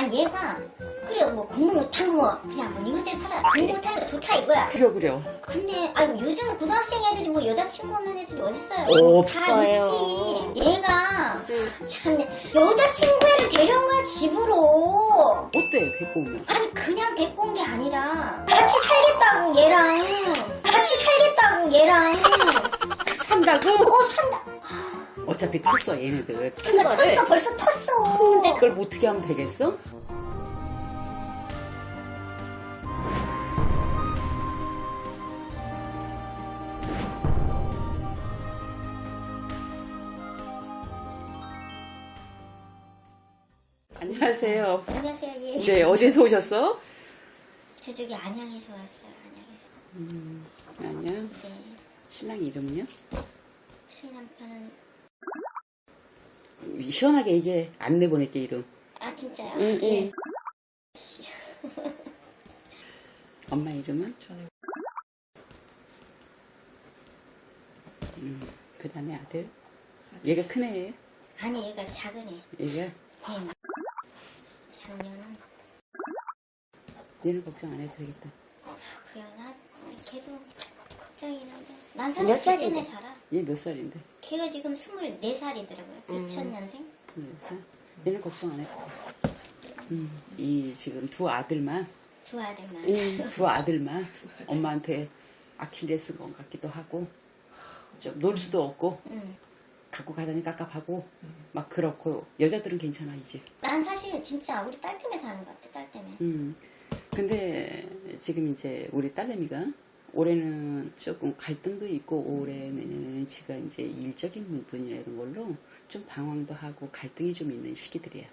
아니 얘가 그래 뭐 공부 못한 거 그냥 뭐 니들대로 살아. 공부 못하는 거 좋다 이거야. 그려 그려. 근데 아이고 요즘 고등학생 애들이 뭐 여자친구 없는 애들이 어딨어요? 없어요. 다 있지. 얘가 참 여자친구 애를 데려온 거야 집으로. 어때 데리고 오면? 아니 그냥 데리고 온 게 아니라 같이 살겠다고 얘랑. 같이 살겠다고 얘랑. 산다고? 어 산다 어차피 텄어 얘네들. 그니까 텄어 벌써 텄어 근데 그걸 못 어떻게 하면 되겠어? 안녕하세요. 안녕하세요 예. 네, 어디서 오셨어? 저 저기 안양에서 왔어요 안양에서 안녕. 네 신랑 이름은요? 저희 남편은 시원하게 이제 안 내 보냈지 이름. 아 진짜요? 응, 응. 예. 엄마 이름은? 음, 그 다음에 아들. 얘가 큰 애예요? 아니 얘가 작은 애 얘가 네. 작년은 얘는 걱정 안 해도 되겠다. 그래요 나 걔도 걱정이긴 한데 난 사실 몇걔 살인데? 살아 얘 몇 살인데? 걔가 지금 24살이더라고요 음. 2000년생 그래서 얘는 걱정 안 돼. 음, 이 지금 두 아들만, 두 아들만 음, 두 아들만 엄마한테 아킬레스 건 같기도 하고 좀 놀 수도 없고 응. 갖고 가자니 깝깝하고 막 그렇고 여자들은 괜찮아 이제. 난 사실 진짜 우리 딸 때문에 사는 것 같아 딸 때문에 음. 근데 지금 이제 우리 딸내미가 올해는 조금 갈등도 있고 올해 내년에는 지가 이제 일적인 부분이라는 걸로 좀 방황도 하고 갈등이 좀 있는 시기들이야.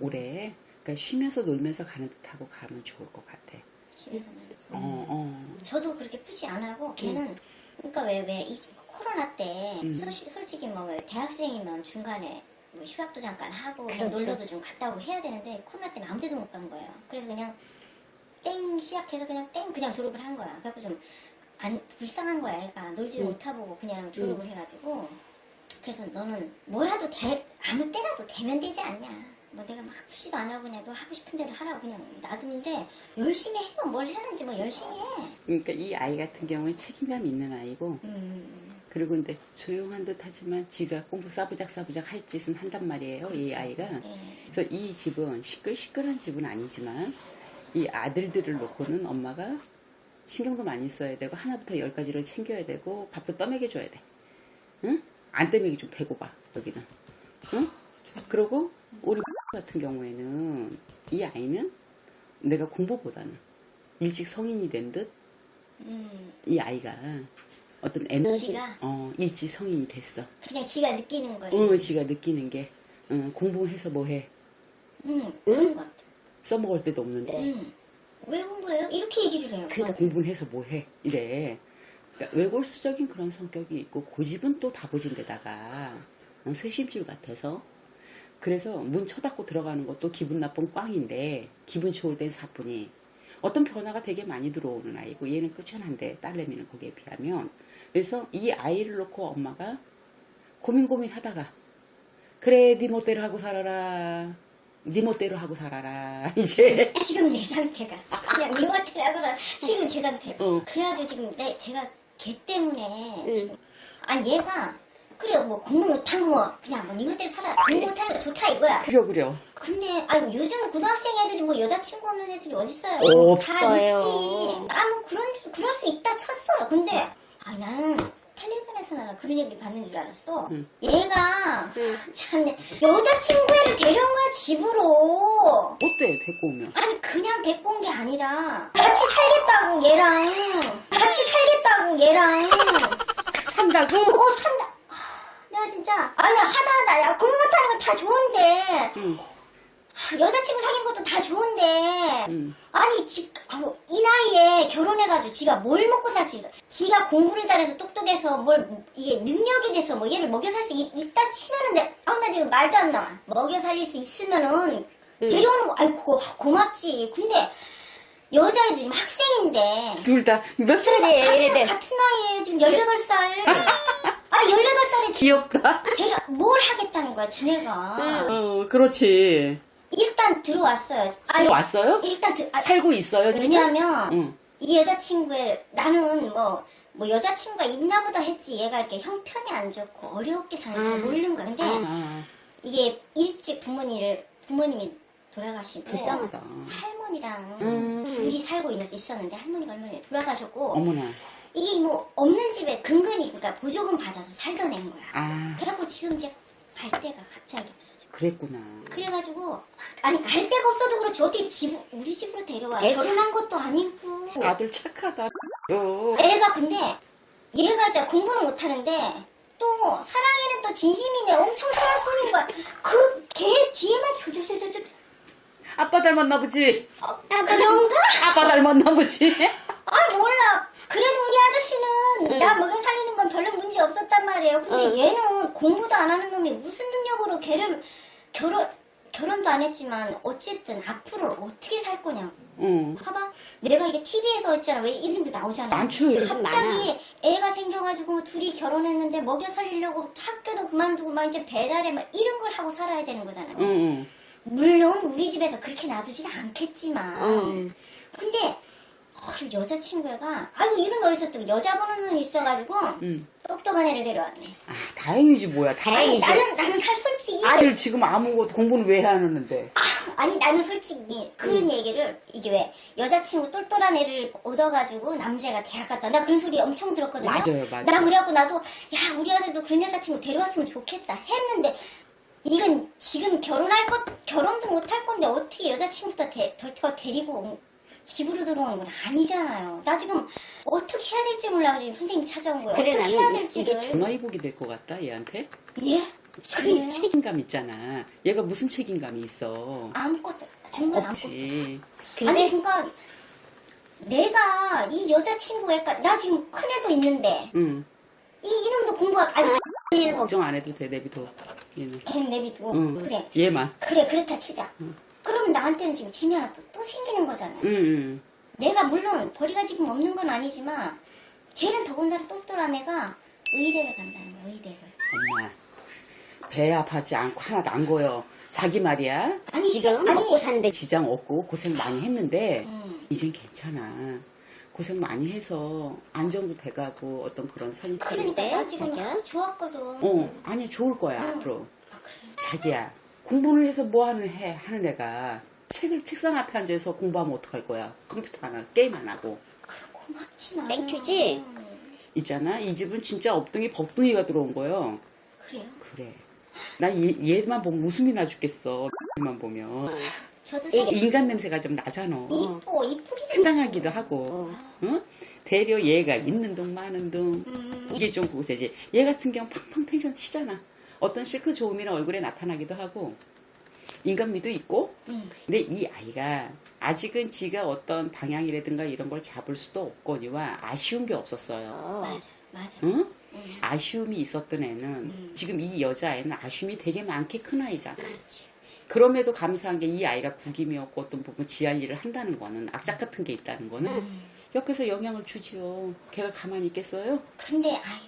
올해 그러니까 쉬면서 놀면서 가는 듯하고 가면 좋을 것 같아. 어, 어. 저도 그렇게 푸지 안 하고 걔는 그러니까 왜왜이 코로나 때 음. 솔직히, 솔직히 뭐 대학생이면 중간에 뭐 휴학도 잠깐 하고 뭐. 놀러도 좀 갔다 오고 해야 되는데 코로나 때문에 아무 데도 못 간 거예요. 그래서 그냥 땡 시작해서 그냥 땡 그냥 졸업을 한 거야. 그래서 좀안 불쌍한 거야. 애가 놀지를 음. 못하고 그냥 졸업을 해가지고 그래서 너는 뭐라도 대, 아무 때라도 되면 되지 않냐. 뭐 내가 막 아프지도 안 하고 그냥 너 하고 싶은 대로 하라고 그냥 놔두는데 열심히 해면 뭘 하는지 뭐 열심히 해. 그러니까 이 아이 같은 경우에 책임감 있는 아이고 음, 그리고 근데 조용한 듯 하지만 지가 공부 싸부작 싸부작 할 짓은 한단 말이에요. 이 아이가. 예. 그래서 이 집은 시끌시끌한 집은 아니지만 이 아들들을 놓고는 엄마가 신경도 많이 써야 되고 하나부터 열까지를 챙겨야 되고 밥도 떠먹여 줘야 돼. 응? 안 떠먹여 좀 배고파 여기는. 응? 그리고 우리 같은 경우에는 이 아이는 내가 공부보다는 일찍 성인이 된 듯이 음, 아이가 어떤 에너지 지가? 어 일찍 성인이 됐어. 그냥 지가 느끼는 것이. 어, 지가 느끼는 게 어, 공부해서 뭐해 음, 그런 것 같아. 써먹을 데도 없는데 음. 왜 공부해요? 이렇게 얘기를 해요. 그러니까 공부는 해서 뭐 해 이래 그러니까 외골수적인 그런 성격이 있고 고집은 또 다부진데다가 어, 세심줄 같아서 그래서 문 쳐닫고 들어가는 것도 기분 나쁜 꽝인데 기분 좋을 땐 사뿐히 어떤 변화가 되게 많이 들어오는 아이고 얘는 꾸준한데 딸내미는 거기에 비하면 그래서 이 아이를 놓고 엄마가 고민 고민 하다가 그래 네 멋대로 하고 살아라 네 멋대로 하고 살아라 이제 지금 내 상태가 그냥 이마트라거나 지금 제 상태. 어. 그래가지고 지금 내 제가 걔 때문에 지금 아 얘가 그래 뭐 공부 못한 거 그냥 뭐 니들대로 살아 공부 못하는 거 좋다 이거야. 그려 그려 근데 아이고 요즘 고등학생 애들이 뭐 여자친구 없는 애들이 어딨어요? 없어요. 다 있지. 아뭐 그런 줄- 그럴 수 있다 쳤어요. 근데 아 나는 텔레비전에서 그런 얘기 받는 줄 알았어. 응. 얘가 참 여자친구 애를 데려온 거야 집으로. 어때 데리고 오면 아니 그냥 데리고 온 게 아니라 같이 살겠다고 얘랑 같이 살겠다고 얘랑 산다고? 어 산다. 아, 내가 진짜 아니 하나하나 야 공부 못하는 건 다 좋은데 응. 여자친구 사귄 것도 다 좋은데 응. 아니 지, 아우, 이 나이에 결혼해가지고 지가 뭘 먹고 살 수 있어? 지가 공부를 잘해서 똑똑해서 뭘 이게 능력이 돼서 뭐 얘를 먹여 살 수 있다 치면은 내, 아우 나 지금 말도 안 나와. 먹여 살릴 수 있으면은 데려오는 거 아이고 고맙지. 근데 여자애도 지금 학생인데 둘 다 몇 살이에요? 같은, 얘네 같은 나이에 지금 18살. 아. 18살에 귀엽다. 데려 뭘 하겠다는 거야 지네가. 어 그렇지 일단 들어왔어요. 아니, 왔어요? 일단 들, 아, 살고 있어요 지금? 왜냐하면 응. 이 여자친구의 나는 뭐, 뭐 여자친구가 있나 보다 했지 얘가 이렇게 형편이 안 좋고 어렵게 사는 잘 음. 모르는 거야. 근데 아, 이게 일찍 부모님을 부모님이 돌아가시고 불쌍하다. 할머니랑 음. 둘이 살고 있- 있었는데 할머니가 얼마 돌아가셨고 어머나. 이게 뭐 없는 집에 근근히 그러니까 보조금 받아서 살던 애인 거야. 아 그래갖고 지금 이제 갈 데가 갑자기 없어져. 그랬구나. 그래가지고 아니 갈 데가 없어도 그렇지 어떻게 집 우리 집으로 데려와 애지. 결혼한 것도 아니고 아들 착하다. 요. 애가 근데 얘가 진짜 공부는 못하는데 또 사랑에는 또 진심이네 엄청 사랑꾼인 거야 그 걔 뒤에만 조조조조조 아빠 닮았나 보지. 아 그런가? 아빠 닮았나 보지. 아 몰라 그래도 우리 아저씨는 나 먹여 살리는 건 별로 문제 없었단 말이에요 근데 응. 얘는 공부도 안 하는 놈이 무슨 능력으로 걔를 결혼 결혼도 안 했지만 어쨌든 앞으로 어떻게 살 거냐고 응. 봐봐. 내가 이게 TV에서 있잖아. 왜 이런 게 나오잖아. 많죠. 요즘 갑자기 애가 생겨가지고 둘이 결혼했는데 먹여 살리려고 학교도 그만두고 막 이제 배달에 막 이런 걸 하고 살아야 되는 거잖아요. 응. 응. 물론 우리 집에서 그렇게 놔두진 않겠지만. 응. 근데 어, 여자친구가 아유 이런 어디서 또 여자 눈이 있어가지고 응. 똑똑한 애를 데려왔네. 아 다행이지 뭐야. 아니 다행이지. 나는 나는 살 솔직히 아들 지금 아무것도 공부는 왜 하는데? 아 니 나는 솔직히 그런 얘기를 이게 왜 여자친구 똘똘한 애를 얻어가지고 남자애가 대학 갔다 나 그런 소리 엄청 들었거든요 맞아요, 맞아요. 나 그래갖고 나도 야 우리 아들도 그런 여자친구 데려왔으면 좋겠다 했는데 이건 지금 결혼할 것 결혼도 못 할 건데 어떻게 여자친구부터 데, 더, 더 데리고 집으로 들어오는 건 아니잖아요 나 지금 어떻게 해야 될지 몰라가지고 선생님 찾아온 거예요 그래, 어떻게 나는 해야 이게 될지를 전화위복이 될 것 같다 얘한테. 예? 책임 그래요? 책임감 있잖아. 얘가 무슨 책임감이 있어? 아무것도 정말 아무것도 없지. 아니 그러니까 내가 이 여자친구가 나 지금 큰 애도 있는데 응. 이 이놈도 공부가 아직 얘는 거 걱정 안 해도 돼 내비둬. 얘는. 걔 내비두고 응. 그래 얘만. 그래 그렇다 치자 그러면 나한테는 지금 짐이 하나 또, 또 생기는 거잖아요 응. 응. 내가 물론 벌이가 지금 없는 건 아니지만 쟤는 더군다나 똘똘한 애가 의대를 간다는 거야 의대를 엄마 배 아파하지 않고 하나도 안 고요. 자기 말이야. 아니 지금 아니 먹고 사는데 지장 없고 고생 많이 했는데 음. 이젠 괜찮아. 고생 많이 해서 안정도 돼가고 어떤 그런 선이 그러니까 나 지금 좋았거든 어 아니 좋을 거야 응. 앞으로. 아, 그래. 자기야 공부를 해서 뭐 하는 해 하는 애가 책을 책상 앞에 앉아서 공부하면 어떡할 거야? 컴퓨터 하나 게임 안 하고. 고맙지 나는 땡큐지? 있잖아. 이 집은 진짜 업둥이 법둥이가 들어온 거예요. 그래요? 그래. 나 얘, 얘만 보면 웃음이 나 죽겠어. 얘만 보면. 저도 이 생각 인간 냄새가 좀 나잖아. 이뻐 이쁘기는 황당하기도 하고. 응? 대려 얘가 있는 둥 마는 둥. 음. 이게 좀 그거지 얘 같은 경우 팡팡 텐션 치잖아 어떤 실크 좋음이나 얼굴에 나타나기도 하고 인간미도 있고 음. 근데 이 아이가 아직은 지가 어떤 방향이라든가 이런 걸 잡을 수도 없거니와 아쉬운 게 없었어요. 어. 맞아 맞아 응? 음. 아쉬움이 있었던 애는 지금 이 여자애는 아쉬움이 되게 많게 큰 아이잖아. 그렇지 그럼에도 감사한 게 이 아이가 국임이었고 어떤 부분 지할 일을 한다는 거는 악착 같은 게 있다는 거는 음. 옆에서 영향을 주지요. 걔가 가만히 있겠어요? 근데 아이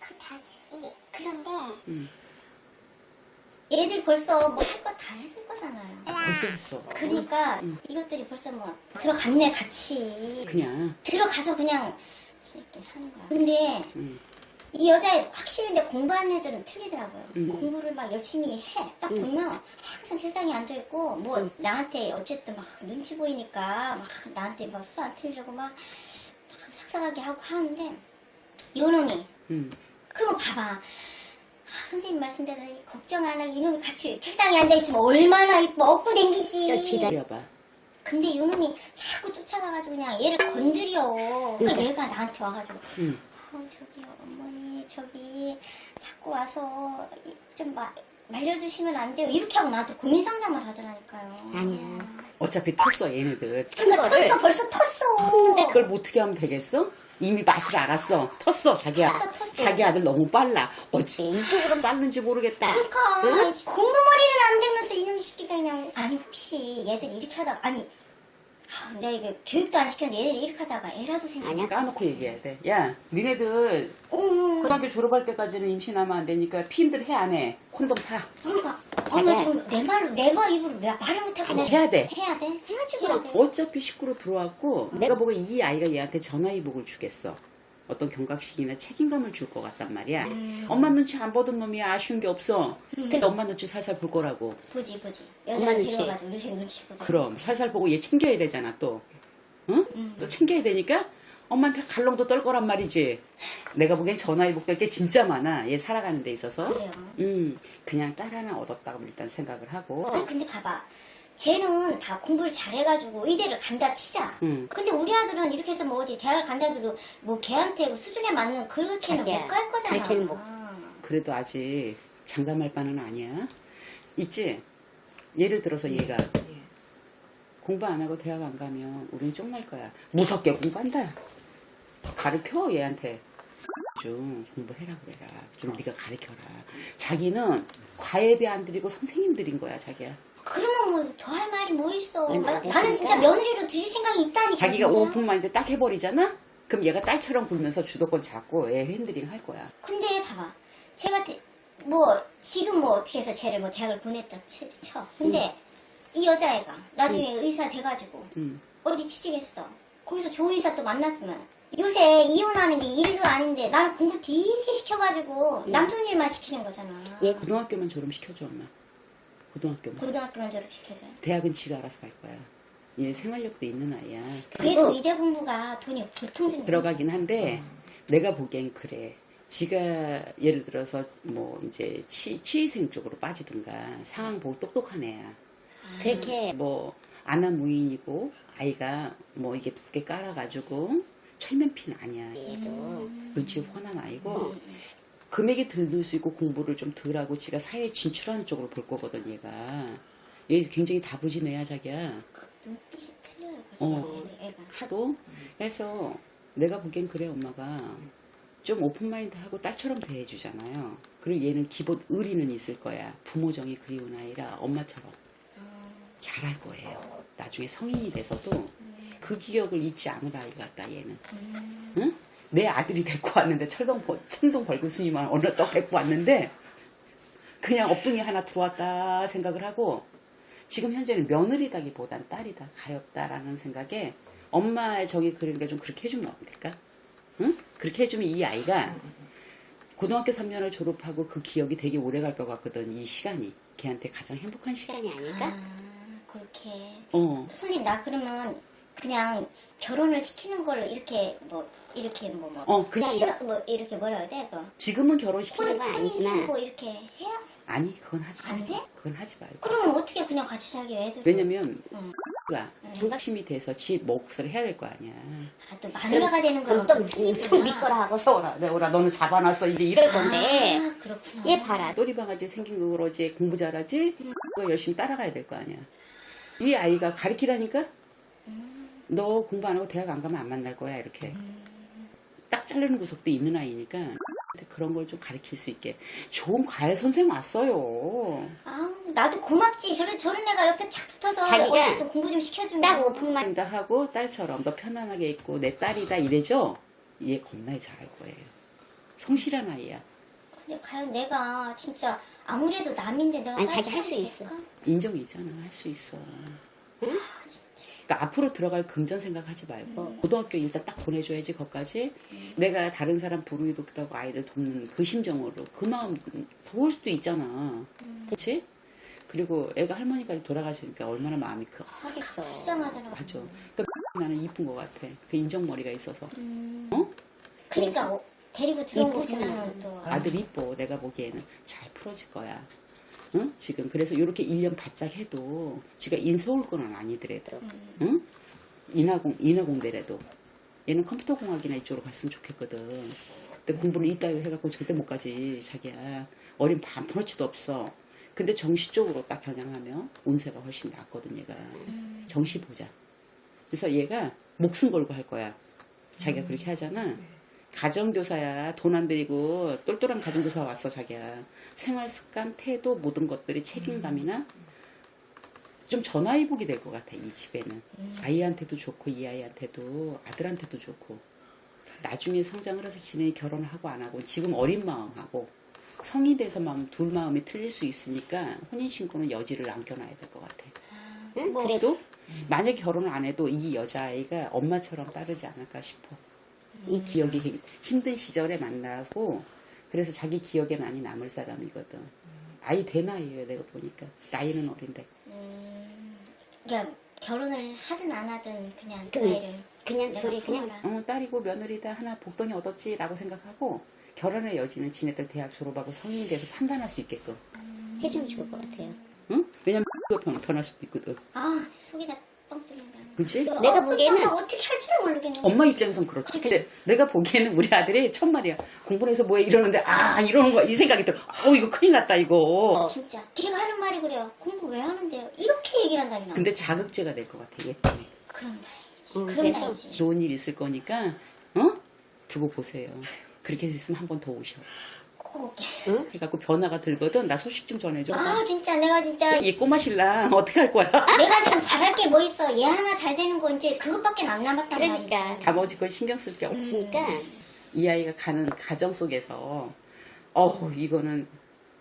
그다 이 그런데 음. 얘들 벌써 뭐 할 거 다 했을 거잖아요. 벌써 했어. 그러니까 이것들이 벌써 뭐 들어갔네 같이 그냥 들어가서 그냥 이렇게 사는 거야. 근데 음. 이 여자 확실히 근데 공부하는 애들은 틀리더라고요. 음. 공부를 막 열심히 해. 딱 보면 항상 책상에 앉아 있고 뭐 나한테 어쨌든 막 눈치 보이니까 막 나한테 막 수 안 틀리려고 막, 막 삭삭하게 하고 하는데 요놈이 음. 그거 봐봐. 아, 선생님 말씀대로 걱정 안 하고 이놈이 같이 책상에 앉아 있으면 얼마나 이뻐 업고 댕기지. 저 기다려. 기다려봐. 근데 이놈이 자꾸 쫓아가가지고 그냥 얘를 건드려. 그러니까 얘가 나한테 와가지고 음. 어, 저기 어머니 저기 자꾸 와서 좀 마, 말려주시면 안 돼요. 이렇게 하고 나한테 고민 상담을 하더라니까요. 아니야. 어차피 텄어 얘네들. 그러니까 텄어 벌써 텄어. 근데 그걸 뭐 어떻게 하면 되겠어? 이미 맛을 알았어. 텄어, 자기야. 텄어, 텄어. 자기 아들 너무 빨라. 어찌 이쪽으로 빠른지 모르겠다. 그러니까 공부머리는 안 되면서 이놈 시끼가 그냥 아니 혹시 얘들 이렇게 하다 아니 아, 내가 이거 교육도 안 시켰는데 얘들이 이렇게 하다가 애라도 생겨. 아니야. 까놓고 얘기해야 돼. 야, 니네들 응. 고등학교 졸업할 때까지는 임신하면 안 되니까 피임들 해 안 해? 콘돔 사. 그러니까 엄마 지금 내 말로 내말 입으로 내가 말을 못하고 아니, 해야 돼. 해야 돼. 그럼 그럼. 어차피 식구로 들어왔고 내가 보기엔 이 아이가 얘한테 전화위복을 주겠어. 어떤 경각심이나 책임감을 줄 것 같단 말이야. 엄마 눈치 안 보던 놈이야 아쉬운 게 없어. 근데 엄마 눈치 살살 볼 거라고. 보지 보지. 엄마 여자 눈치. 데려가지고 눈치 눈치 보지. 그럼 살살 보고 얘 챙겨야 되잖아 또. 응? 또 챙겨야 되니까 엄마한테 갈롱도 떨 거란 말이지. 내가 보기엔 전화위복 될 게 진짜 많아. 얘 살아가는 데 있어서. 그래요. 음, 그냥 딸 하나 얻었다고 일단 생각을 하고. 아니 근데 봐봐. 쟤는 다 공부를 잘해가지고 의대를 간다 치자. 음. 근데 우리 아들은 이렇게 해서 뭐 어디 대학을 간다도 뭐 걔한테 그 수준에 맞는 그렇게는 자기야, 못 갈 거잖아. 그렇게는 못- 그래도 아직 장담할 바는 아니야. 있지? 예를 들어서 얘가 공부 안 하고 대학 안 가면 우린 쫑날 거야. 무섭게 공부한다. 가르쳐 얘한테. 좀 공부해라 그래라. 좀 네가 가르쳐라. 자기는 과외비 안 들이고 선생님 들인 거야 자기야. 그러면 뭐 더 할 말이 뭐 있어. 얼마나 나, 나는 진짜. 며느리로 드릴 생각이 있다니까. 자기가 진짜. 오픈 마인드 딱 해버리잖아? 그럼 얘가 딸처럼 굴면서 주도권 잡고 애 핸들링 할 거야. 근데 봐봐. 제가 대- 뭐 지금 뭐 어떻게 해서 쟤를 뭐 대학을 보냈다 쳐. 쳐. 근데 이 여자애가 나중에 의사 돼가지고 음. 어디 취직했어. 거기서 좋은 의사 또 만났으면 요새 이혼하는 게 일도 아닌데 나는 공부 되게 시켜가지고 남편 일만 시키는 거잖아. 예. 고등학교만 졸업시켜줘 엄마. 고등학교만. 고등학교만 졸업시켜줘. 대학은 지가 알아서 갈 거야. 얘 생활력도 있는 아이야. 그래도 그리고- 의대 공부가 돈이 보통 든다. 들어가긴 한데 내가 보기엔 그래. 지가 예를 들어서 뭐 이제 치, 취의생 쪽으로 빠지든가 상황 보고 똑똑한 애야. 그렇게 뭐 아나 무인이고 아이가 뭐 이게 두 개 깔아가지고 철면피는 아니야. 얘도 눈치 훤한 아이고 금액이 덜들수 있고 공부를 좀 덜 하고 지가 사회에 진출하는 쪽으로 볼 거거든 얘가. 얘 굉장히 다부진 애야 자기야. 눈빛이 틀려요. 어. 애가. 하고 해서 내가 보기엔 그래 엄마가 좀 오픈마인드 하고 딸처럼 대해주잖아요. 그리고 얘는 기본 의리는 있을 거야. 부모정이 그리운 아이라 엄마처럼 잘할 거예요. 나중에 성인이 돼서도 그 기억을 잊지 않을 아이 같다 얘는. 응? 내 아들이 데리고 왔는데 철동 천동 벌구스님만 어느 떡 데리고 왔는데 그냥 엎둥이 하나 들어왔다 생각을 하고 지금 현재는 며느리다기보단 딸이다 가엾다라는 생각에 엄마의 정이 그러니까 좀 그렇게 해주면 어떨까? 응? 그렇게 해주면 이 아이가 고등학교 3년을 졸업하고 그 기억이 되게 오래 갈 것 같거든 이 시간이 걔한테 가장 행복한 시간. 시간이 아닐까? 아, 그렇게. 어 선생님 나 그러면 그냥 결혼을 시키는 걸로 이렇게 뭐 이렇게 뭐 뭐. 어, 그냥 신어- 뭐 이렇게 뭐라 해야 돼? 그 지금은 결혼시키는 건 아니지만. 신고 이렇게 해야? 아니 그건 하지 안 돼? 그건 하지 말고 그러면 어떻게 그냥 같이 살게 애들? 왜냐면 응. 가 경각심이 돼서 지 몫을 해야 될 거 아니야. 아, 또 마누라가 되는 건 그럼 또, 또 믿거라 하고 서울아, 내오라 너는 잡아놨어 이제 이럴 건데. 아, 그렇구나. 얘 봐라. 또리방아지 생긴 거 그러지 공부 잘하지 그거 열심히 따라가야 될 거 아니야. 이 아이가 가르치라니까. 너 공부 안 하고 대학 안 가면 안 만날 거야 이렇게. 딱 자르는 구석도 있는 아이니까 그런 걸 좀 가르칠 수 있게 좋은 과외 선생 왔어요. 아, 나도 고맙지. 저런 저런 애가 옆에 착 붙어서 자기가 어쨌든 공부 좀 시켜주면. 딱 오픈만 인다 하고 딸처럼 너 편안하게 있고 내 딸이다 이래죠. 얘 겁나게 잘할 거예요. 성실한 아이야. 근데 과연 내가 진짜 아무래도 남인데 내가 아니, 자기 할수 딸처럼 있어. 인정이잖아 할 수 있어. 그러니까 앞으로 들어갈 금전 생각하지 말고 고등학교 일단 딱 보내줘야지 거기까지 내가 다른 사람 부르기도 하고 아이들 돕는 그 심정으로 그 마음 더울 수도 있잖아. 그렇지? 그리고 애가 할머니까지 돌아가시니까 얼마나 마음이 크. 하겠어. 불쌍하더라고. 맞아. 그러니까 나는 이쁜 것 같아. 그 인정머리가 있어서. 어? 그러니까 어, 데리고 들어온 거 이쁘잖아. 보면은 또 아들 이뻐. 내가 보기에는 잘 풀어질 거야. 응? 지금 그래서 이렇게 1년 바짝 해도 지가 인서울 건 아니더라도 응? 인하공 인하공대라도 얘는 컴퓨터 공학이나 이쪽으로 갔으면 좋겠거든. 근데 공부를 이따위 해갖고 절대 못 가지 자기야. 어린 반푼어치도 없어. 근데 정시 쪽으로 딱 겨냥하면 운세가 훨씬 낫거든 얘가. 정시 보자. 그래서 얘가 목숨 걸고 할 거야. 자기가 그렇게 하잖아. 가정교사야. 돈 안 들이고 똘똘한 가정교사 왔어, 자기야. 생활 습관, 태도, 모든 것들이 책임감이나 좀 전화위복이 될 것 같아 이 집에는 아이한테도 좋고 이 아이한테도 아들한테도 좋고 나중에 성장을 해서 지네 결혼을 하고 안 하고 지금 어린 마음하고 성이 돼서 마음 둘 마음이 틀릴 수 있으니까 혼인 신고는 여지를 남겨놔야 될 것 같아. 응? 그래도 그래도 만약 결혼을 안 해도 이 여자아이가 엄마처럼 따르지 않을까 싶어. 이 기억이 힘- 힘든 시절에 만나고 그래서 자기 기억에 많이 남을 사람이거든. 아이 대 나이에요 내가 보니까 나이는 어린데. 그러니까 결혼을 하든 안 하든 그냥 그 그- 아이를 그냥 둘이 그냥. 어, 딸이고 며느리다 하나 복덩이 얻었지라고 생각하고 결혼의 여지는 지네들 대학 졸업하고 성인이 돼서 판단할 수 있게끔. 해주면 좋을 것 같아요. 응? 왜냐면 변- 변할 수도 있거든. 아 속이 다. 그치? 내가 어, 보기에는- 어떻게 할 줄을 모르겠네. 엄마 입장에선 그렇지. 근데 내가 보기에는 우리 아들이 첫 말이야. 공부를 해서 뭐해 이러는데 아 이러는 거야. 이 생각이 들어. 어 이거 큰일 났다 이거. 진짜 걔가 하는 말이 그래요. 공부 왜 하는데요? 이렇게 얘기를 한다니 나. 근데 자극제가 될 것 같아 얘 때문에. 그럼 그래서. 좋은 일 있을 거니까 어? 두고 보세요. 그렇게 있으면 한 번 더 오셔. 꼭 올게. 응? 해갖고 변화가 들거든. 나 소식 좀 전해줘. 아 진짜 내가 진짜 이 꼬마 신랑 어떻게 할 거야? 내가 지금 바랄 게 뭐 있어. 얘 하나 잘 되는 거 이제 그것밖에 안 남았단 그러니까. 말이지. 아버지 걸 신경 쓸 게 없어. 없으니까 이 아이가 가는 가정 속에서 어 이거는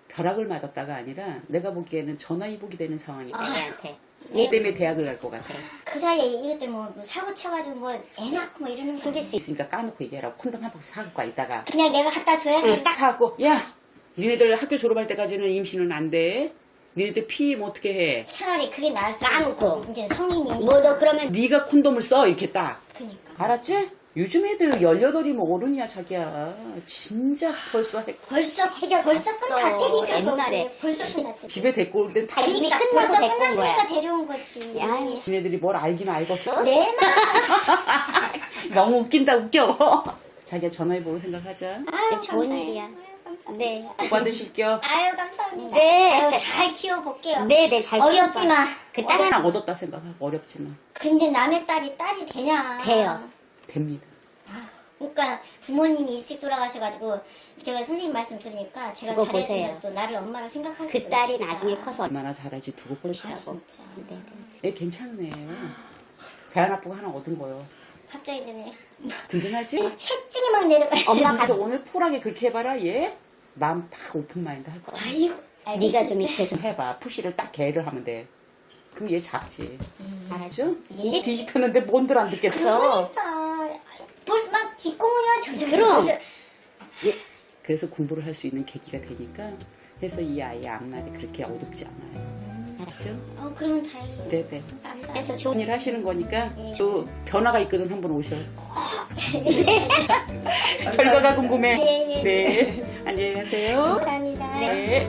벼락을 맞았다가 아니라 내가 보기에는 전화위복이 되는 상황이다. 아이한테 얘 때문에 대학을 갈 것 같아. 그 사이에 이것들 뭐, 뭐 사고 쳐가지고 뭐 애 낳고 뭐 이러는 거 생길 수 있. 있으니까 까놓고 얘기하라고 콘돔 한 박스 사갖고 가 있다가 그냥 내가 갖다 줘야지. 딱 사갖고 야 니네들 학교 졸업할 때까지는 임신은 안 돼. 니네들 피임 어떻게 해? 차라리 그게 나을 수도 까놓고. 이제 성인이. 뭐 너 그러면 네가 콘돔을 써 이렇게 딱 그니까. 알았지? 요즘 애들 18이면 어른이야 자기야. 진짜 벌써 해- 벌써 해결 벌써 끝났다니까. 옛날에. 그거. 벌써 끝 났대. 집에 데리고 올 땐 다 이미 그러니까 끝나서 벌써 데리고 온 끝났으니까 거야. 데려온 거지. 야, 지네들이 뭘 알긴 알겠어? 내 말. 너무 웃긴다 웃겨. 자기야 전화해보고 생각하자. 아유, 좋은 감사해요. 일이야. 아유, 감사합니다. 네. 오빠들 실겨. 아유 감사합니다. 네. 아유, 잘 키워볼게요. 네, 네, 잘 어렵지만. 그딸 하나 하나 얻었다 생각하고 어렵지만 근데 남의 딸이 딸이 되냐? 돼요. 됩니다. 그러니까 부모님이 일찍 돌아가셔가지고 제가 선생님 말씀 들으니까 제가 잘해주면 보세요. 또 나를 엄마로 생각할 그 수도 딸이 있겠다. 나중에 커서 얼마나 잘하지 두고 아, 하고. 진짜. 네, 네. 얘 괜찮네. 배 하나 아프고 하나 얻은 거요. 갑자기 되네. 든든하지? 채찍이 막 내려가. 엄마 그래서 가 오늘 쿨하게 그렇게 해봐라 얘. 마음 딱 오픈 마인드 할 거야. 아이고. 네가 좀 이렇게 좀 좀 해봐. 푸시를 딱 개를 하면 돼. 그럼 얘 잡지. 알아줘. 알죠? 이게 뒤집혔는데 뭔들 안 듣겠어. 그러니까 뒷공이야 저저 그럼. 저, 그래서 공부를 할 수 있는 계기가 되니까 해서 이 아이의 앞날이 그렇게 어둡지 않아요. 알았죠? 어 그러면 다행이에요. 네네. 감사합니다. 해서 좋은 일 하시는 거니까 또 변화가 있거든 한번 오셔. 결과가 궁금해. 네, 네. 네. 안녕히 가세요. 감사합니다. 네.